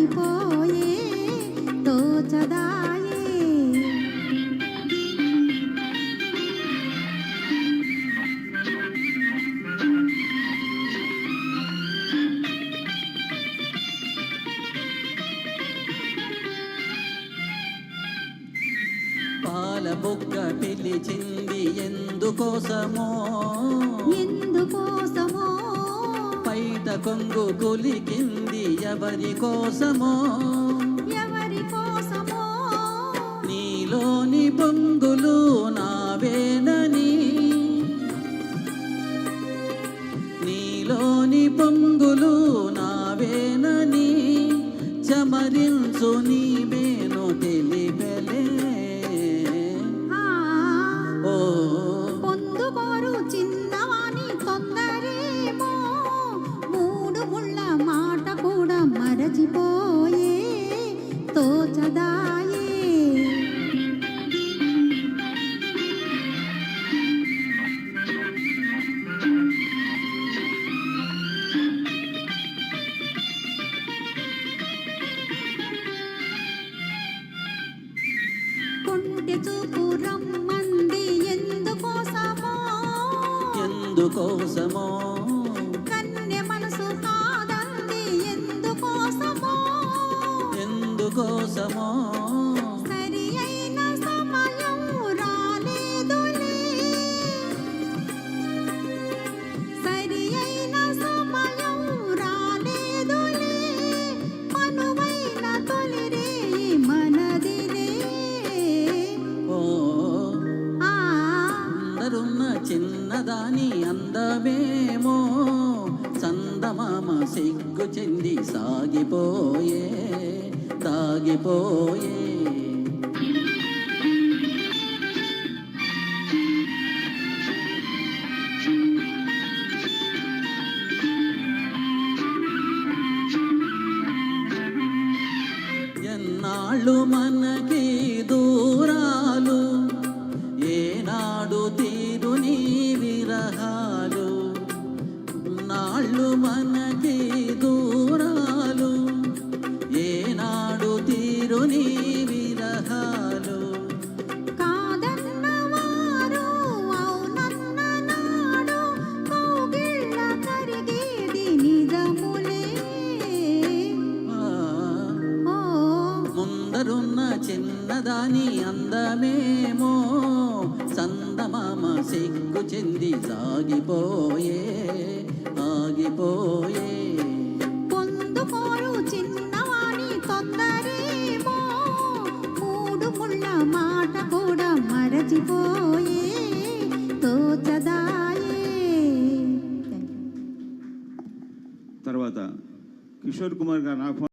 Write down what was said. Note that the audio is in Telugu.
మరచిపోయే తోచదాయే. పాల బుగ్గ పిలిచింది ఎందుకోసమో? ఎందుకోసమో? పైట కొంగు కులికింది ఎవరి కోసమో? ఎవరి కోసమో? నీలోని పొంగులు నావేనని? నీలోని పొంగులు నావేనని? చమరించు నీ మేను తెలిపెలే రమ్మంది ఎందుకోసమో? ఎందుకోసమో? కన్నె మనసు కాదంది ఎందుకోసమో? ఎందుకోసమో? చిన్నదాని అందమేమో చందమామ సిగ్గు చెంది సాగిపోయే తాగిపోయే. ఎన్నాళ్ళు మనకి దూరాలు ఏనాడు తీ విరహాలు నాళ్ళు మనకి దూరాలు ఏనాడు తీరు నీ విరహాలు. ముందరున్న చిన్నదాని అందమేమో చందమామ సిగ్గు చెంది సాగిపోయే ఆగిపోయే. పొందుకోరు చిన్నవాణి తొందరేమో మూడు ముళ్ళ మాట కూడా మరచిపోయే తోచదాయే. తర్వాత కిషోర్ కుమార్ గారు నాకు